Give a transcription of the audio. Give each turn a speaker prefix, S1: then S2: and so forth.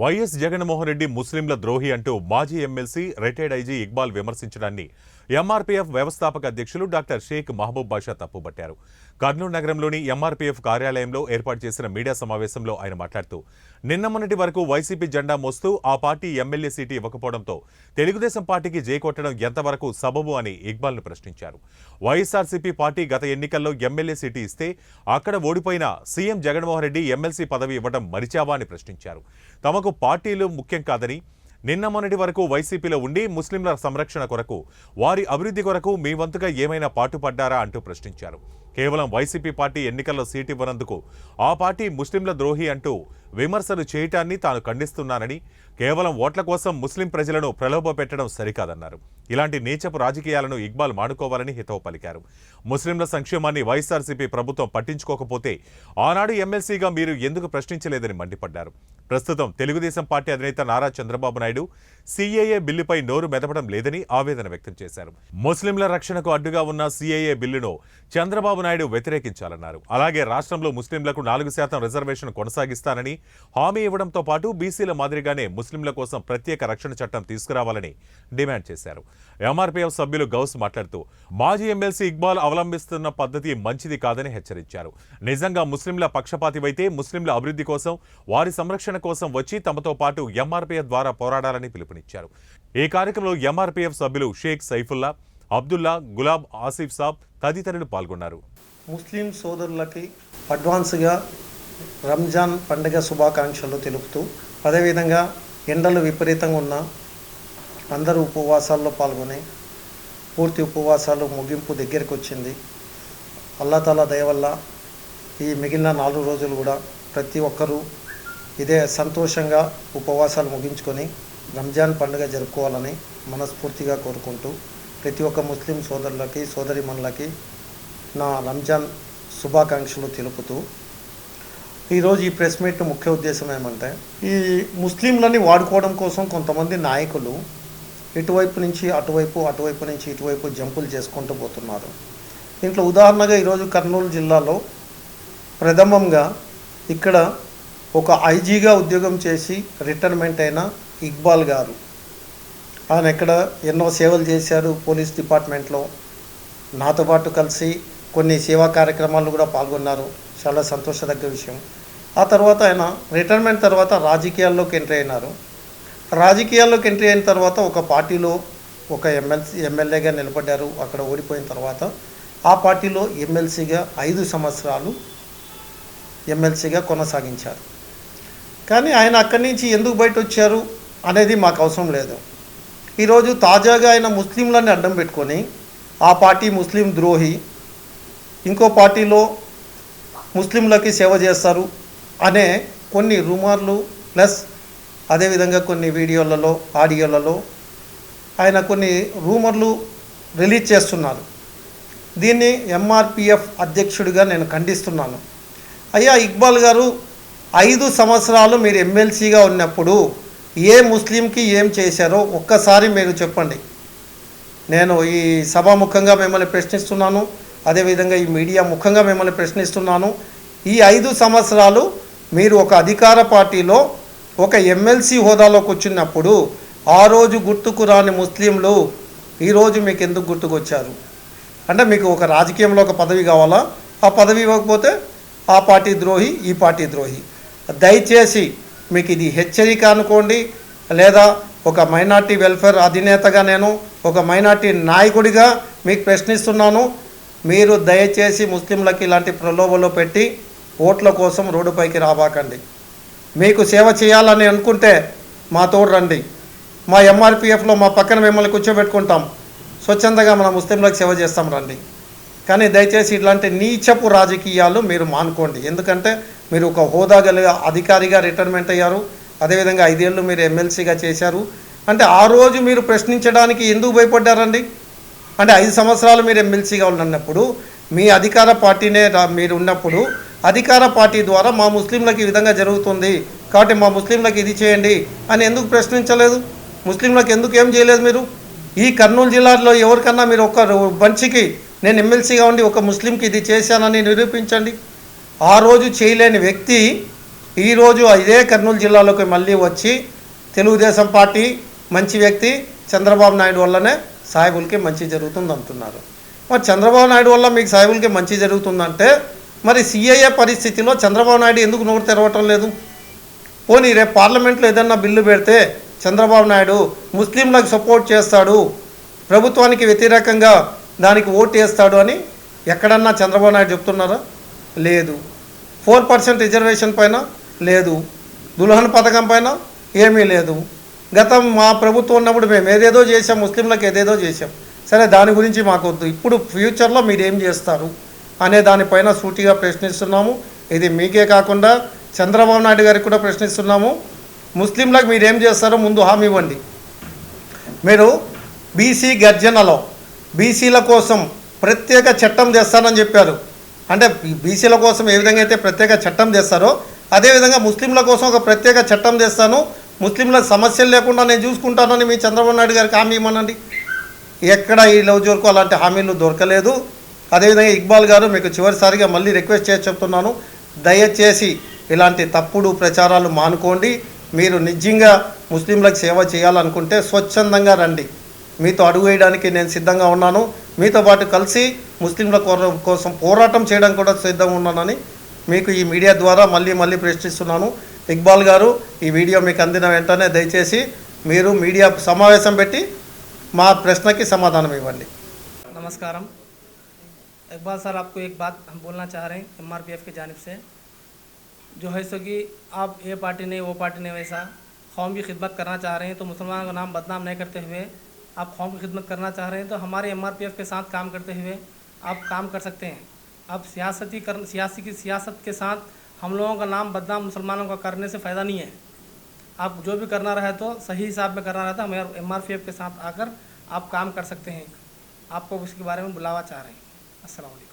S1: YS Jaganmohan Reddy ముస్లింల ద్రోహి అంటూ మాజీ ఎమ్మెల్సీ రిటైర్డ్ ఐజీ ఇక్బాల్ విమర్శించడాన్ని ఎంఆర్పీఎఫ్ వ్యవస్థాపక అధ్యక్షులు డాక్టర్ షేక్ మహబూబ్ బాషా తప్పుబట్టారు కర్నూలు నగరంలోని ఎంఆర్పీఎఫ్ కార్యాలయంలో ఏర్పాటు చేసిన మీడియా సమావేశంలో ఆయన మాట్లాడుతూ నిన్న మొన్నటి వరకు వైసీపీ జెండా మోస్తూ ఆ పార్టీ ఎమ్మెల్యే సీటు ఇవ్వకపోవడంతో తెలుగుదేశం పార్టీకి జయకొట్టడం ఎంతవరకు సబబు అని ఇక్బాల్ను ప్రశ్నించారు వైఎస్ఆర్సీపీ పార్టీ గత ఎన్నికల్లో ఎమ్మెల్యే సీటు ఇస్తే అక్కడ ఓడిపోయిన సీఎం జగన్మోహన్ రెడ్డి ఎమ్మెల్సీ పదవి ఇవ్వడం మరిచావా అని ప్రశ్నించారు తమకు పార్టీలు ముఖ్యం కాదని నిన్న మొన్నటి వరకు వైసీపీలో ఉండి ముస్లింల సంరక్షణ కొరకు వారి అభివృద్ధి కొరకు మీ వంతుగా ఏమైనా పాటుపడ్డారా అంటూ ప్రశ్నించారు కేవలం వైసీపీ పార్టీ ఎన్నికల్లో సీటు ఇవ్వనందుకు ఆ పార్టీ ముస్లింల ద్రోహి అంటూ విమర్శలు చేయటాన్ని తాను ఖండిస్తున్నానని కేవలం ఓట్ల కోసం ముస్లిం ప్రజలను ప్రలోభ పెట్టడం సరికాదన్నారు ఇలాంటి నీచపు రాజకీయాలను ఇక్బాల్ మాడుకోవాలని హితవు పలికారు ముస్లింల సంక్షేమాన్ని వైఎస్ఆర్సీపీ ప్రభుత్వం పట్టించుకోకపోతే ఆనాడు ఎమ్మెల్సీగా మీరు ఎందుకు ప్రశ్నించలేదని మండిపడ్డారు ప్రస్తుతం తెలుగుదేశం పార్టీ అధినేత నారా చంద్రబాబు నాయుడు సిఏఏ బిల్లుపై నోరు మెదపడం లేదని ఆవేదన వ్యక్తం చేశారు ముస్లింల రక్షణకు అడ్డుగా ఉన్న సిఏఏ బిల్లును చంద్రబాబు నాయుడు వ్యతిరేకించాలన్నారు అలాగే రాష్ట్రంలో ముస్లింలకు నాలుగు శాతం రిజర్వేషన్ కొనసాగిస్తానని హామీ ఇవ్వడంతో పాటు బీసీల మాదిరిగానే ముస్లింల కోసం ప్రత్యేక రక్షణ చట్టం తీసుకురావాలని డిమాండ్ చేశారు ఎంఆర్పీఎఫ్ సభ్యులు గౌస్ మాట్లాడుతూ మాజీ ఎమ్మెల్సీ ఇక్బాల్ అవలంబిస్తున్న పద్ధతి మంచిది కాదని హెచ్చరించారు నిజంగా ముస్లింల పక్షపాతివైతే ముస్లింల అభివృద్ధి కోసం వారి సంరక్షణ కోసం వచ్చి తమతో పాటు ఎంఆర్పీఎఫ్ ద్వారా పోరాడాలని పిలుపునిచ్చారు ఈ కార్యక్రమంలో ఎంఆర్పీఎఫ్ సభ్యులు షేక్ సైఫుల్లా అబ్దుల్లా గులాబ్ ఆసిఫ్ సాబ్ తదితరులు పాల్గొన్నారు
S2: ముస్లిం సోదరులకి అడ్వాన్స్గా రంజాన్ పండుగ శుభాకాంక్షలు తెలుపుతూ అదేవిధంగా ఎండలు విపరీతంగా ఉన్న అందరూ ఉపవాసాల్లో పాల్గొని పూర్తి ఉపవాసాలు ముగింపు దగ్గరికి వచ్చింది అల్లాతాలా దయవల్ల ఈ మిగిలిన నాలుగు రోజులు కూడా ప్రతి ఒక్కరూ ఇదే సంతోషంగా ఉపవాసాలు ముగించుకొని రంజాన్ పండుగ జరుపుకోవాలని మనస్ఫూర్తిగా కోరుకుంటూ ప్రతి ఒక్క ముస్లిం సోదరులకి సోదరిమణులకి నా రంజాన్ శుభాకాంక్షలు తెలుపుతూ ఈరోజు ఈ ప్రెస్ మీట్ ముఖ్య ఉద్దేశం ఏమంటే ఈ ముస్లింలని వాడుకోవడం కోసం కొంతమంది నాయకులు ఇటువైపు నుంచి అటువైపు అటువైపు నుంచి ఇటువైపు జంపులు చేసుకుంటూ పోతున్నారు దీంట్లో ఉదాహరణగా ఈరోజు కర్నూలు జిల్లాలో ప్రథమంగా ఇక్కడ ఒక ఐజీగా ఉద్యోగం చేసి రిటైర్మెంట్ అయిన ఇక్బాల్ గారు ఆయన ఎక్కడ ఎన్నో సేవలు చేశారు పోలీస్ డిపార్ట్మెంట్లో నాతో పాటు కలిసి కొన్ని సేవా కార్యక్రమాలు కూడా పాల్గొన్నారు చాలా సంతోషదగ్గ విషయం ఆ తర్వాత ఆయన రిటైర్మెంట్ తర్వాత రాజకీయాల్లోకి ఎంట్రీ అయినారు రాజకీయాల్లోకి ఎంట్రీ అయిన తర్వాత ఒక పార్టీలో ఒక ఎమ్మెల్సీ ఎమ్మెల్యేగా నిలబడ్డారు అక్కడ ఓడిపోయిన తర్వాత ఆ పార్టీలో ఎమ్మెల్సీగా ఐదు సంవత్సరాలు ఎమ్మెల్సీగా కొనసాగించారు కానీ ఆయన అక్కడి నుంచి ఎందుకు బయట వచ్చారు అనేది మాకు అవసరం లేదు ఈరోజు తాజాగా ఆయన ముస్లింలని అడ్డం పెట్టుకొని ఆ పార్టీ ముస్లిం ద్రోహి ఇంకో పార్టీలో ముస్లింలకి సేవ చేస్తారు అనే కొన్ని రూమర్లు ప్లస్ అదేవిధంగా కొన్ని వీడియోలలో ఆడియోలలో ఆయన కొన్ని రూమర్లు రిలీజ్ చేస్తున్నారు దీన్ని ఎంఆర్పిఎఫ్ అధ్యక్షుడిగా నేను ఖండిస్తున్నాను అయ్యా ఇక్బాల్ గారు ఐదు సంవత్సరాలు మీరు ఎమ్మెల్సీగా ఉన్నప్పుడు ఏ ముస్లింకి ఏం చేశారో ఒక్కసారి మీరు చెప్పండి నేను ఈ సభాముఖంగా మిమ్మల్ని ప్రశ్నిస్తున్నాను అదేవిధంగా ఈ మీడియా ముఖంగా మిమ్మల్ని ప్రశ్నిస్తున్నాను ఈ ఐదు సంవత్సరాలు మీరు ఒక అధికార పార్టీలో ఒక ఎమ్మెల్సీ హోదాలో కూర్చున్నప్పుడు ఆ రోజు గుర్తుకు రాని ముస్లింలు ఈరోజు మీకు ఎందుకు గుర్తుకొచ్చారు అంటే మీకు ఒక రాజకీయంలో ఒక పదవి కావాలా ఆ పదవి ఇవ్వకపోతే ఆ పార్టీ ద్రోహి ఈ పార్టీ ద్రోహి దయచేసి మీకు ఇది హెచ్చరిక అనుకోండి లేదా ఒక మైనార్టీ వెల్ఫేర్ అధినేతగా నేను ఒక మైనార్టీ నాయకుడిగా మీకు ప్రశ్నిస్తున్నాను మీరు దయచేసి ముస్లింలకి ఇలాంటి ప్రలోభలో పెట్టి ఓట్ల కోసం రోడ్డుపైకి రాబాకండి మీకు సేవ చేయాలని అనుకుంటే మా తోడు రండి మా ఎంఆర్పిఎఫ్లో మా పక్కన మిమ్మల్ని కూర్చోబెట్టుకుంటాం స్వచ్ఛందంగా మన ముస్లింలకు సేవ చేస్తాం రండి కానీ దయచేసి ఇలాంటి నీచపు రాజకీయాలు మీరు మానుకోండి ఎందుకంటే మీరు ఒక హోదా గల అధికారిగా రిటైర్మెంట్ అయ్యారు అదేవిధంగా ఐదేళ్ళు మీరు ఎమ్మెల్సీగా చేశారు అంటే ఆ రోజు మీరు ప్రశ్నించడానికి ఎందుకు భయపడ్డారండి అంటే ఐదు సంవత్సరాలు మీరు ఎమ్మెల్సీగా ఉన్నప్పుడు మీ అధికార పార్టీనే మీరు ఉన్నప్పుడు అధికార పార్టీ ద్వారా మా ముస్లింలకు ఈ విధంగా జరుగుతుంది కాబట్టి మా ముస్లింలకు ఇది చేయండి అని ఎందుకు ప్రశ్నించలేదు ముస్లింలకు ఎందుకు ఏం చేయలేదు మీరు ఈ కర్నూలు జిల్లాలో ఎవరికన్నా మీరు ఒక మంచికి నేను ఎమ్మెల్సీగా ఉండి ఒక ముస్లింకి ఇది చేశానని నిరూపించండి ఆ రోజు చేయలేని వ్యక్తి ఈరోజు ఇదే కర్నూలు జిల్లాలోకి మళ్ళీ వచ్చి తెలుగుదేశం పార్టీ మంచి వ్యక్తి చంద్రబాబు నాయుడు వల్లనే సాయిబుల్కి మంచి జరుగుతుంది అంటున్నారు మరి చంద్రబాబు నాయుడు వల్ల మీకు సాయిబుల్కి మంచి జరుగుతుందంటే మరి సిఐఏ పరిస్థితిలో చంద్రబాబు నాయుడు ఎందుకు నోరు తెరవటం లేదు పోనీ రేపు పార్లమెంట్లో ఏదన్నా బిల్లు పెడితే చంద్రబాబు నాయుడు ముస్లింలకు సపోర్ట్ చేస్తాడు ప్రభుత్వానికి వ్యతిరేకంగా దానికి ఓటు వేస్తాడు అని ఎక్కడన్నా చంద్రబాబు నాయుడు చెప్తున్నారా లేదు ఫోర్ పర్సెంట్ రిజర్వేషన్ పైన లేదు దుల్హన్ పథకం పైన ఏమీ లేదు గతం మా ప్రభుత్వం ఉన్నప్పుడు మేము ఏదేదో చేసాం ముస్లింలకు ఏదేదో చేసాం సరే దాని గురించి మాకు వద్దు ఇప్పుడు ఫ్యూచర్లో మీరు ఏం చేస్తారు అనే దానిపైన సూటిగా ప్రశ్నిస్తున్నాము ఇది మీకే కాకుండా చంద్రబాబు నాయుడు గారికి కూడా ప్రశ్నిస్తున్నాము ముస్లింలకు మీరు ఏం చేస్తారో ముందు హామీ ఇవ్వండి మీరు బీసీ గర్జనలో బీసీల కోసం ప్రత్యేక చట్టం చేస్తానని చెప్పారు అంటే బీసీల కోసం ఏ విధంగా అయితే ప్రత్యేక చట్టం చేస్తారో అదేవిధంగా ముస్లింల కోసం ఒక ప్రత్యేక చట్టం చేస్తాను ముస్లింల సమస్యలు లేకుండా నేను చూసుకుంటానని మీ చంద్రబాబు నాయుడు గారికి హామీ ఇవ్వనండి ఎక్కడ ఈ రోజు వరకు అలాంటి హామీలు దొరకలేదు అదేవిధంగా ఇక్బాల్ గారు మీకు చివరిసారిగా మళ్ళీ రిక్వెస్ట్ చేసి చెప్తున్నాను దయచేసి ఇలాంటి తప్పుడు ప్రచారాలు మానుకోండి మీరు నిజంగా ముస్లింలకు సేవ చేయాలనుకుంటే స్వచ్ఛందంగా రండి మీతో అడుగు వేయడానికి నేను సిద్ధంగా ఉన్నాను మీతో పాటు కలిసి ముస్లింల కోసం పోరాటం చేయడానికి కూడా సిద్ధంగా ఉన్నానని మీకు ఈ మీడియా ద్వారా మళ్ళీ మళ్ళీ ప్రశ్నిస్తున్నాను ఇక్బాల్ గారు ఈ వీడియో మీకు అందిన వెంటనే దయచేసి మీరు మీడియా సమావేశం పెట్టి మా ప్రశ్నకి సమాధానం ఇవ్వండి
S3: నమస్కారం ఇక్బాల్ సార్ ఆప్కు ఏ బాత్ బోల్నా बोलना ఎంఆర్పిఎఫ్కి रहे हैं एम आर पी एफ की जानब से जो है सो कि आप ये पार्टी नहीं वो पार्टी नहीं वैसा आप फॉर्म की खिदमत करना चाह रहे हैं तो हमारे एम के साथ काम करते हुए आप काम कर सकते हैं अब सियासती कर सियासी की सियासत के साथ हम लोगों का नाम बदनाम मुसलमानों का करने से फ़ायदा नहीं है आप जो भी करना रहे तो सही हिसाब में करना रहता है हमारे एम आर के साथ आकर आप काम कर सकते हैं आपको उसके बारे में बुलावा चाह रहे हैं असल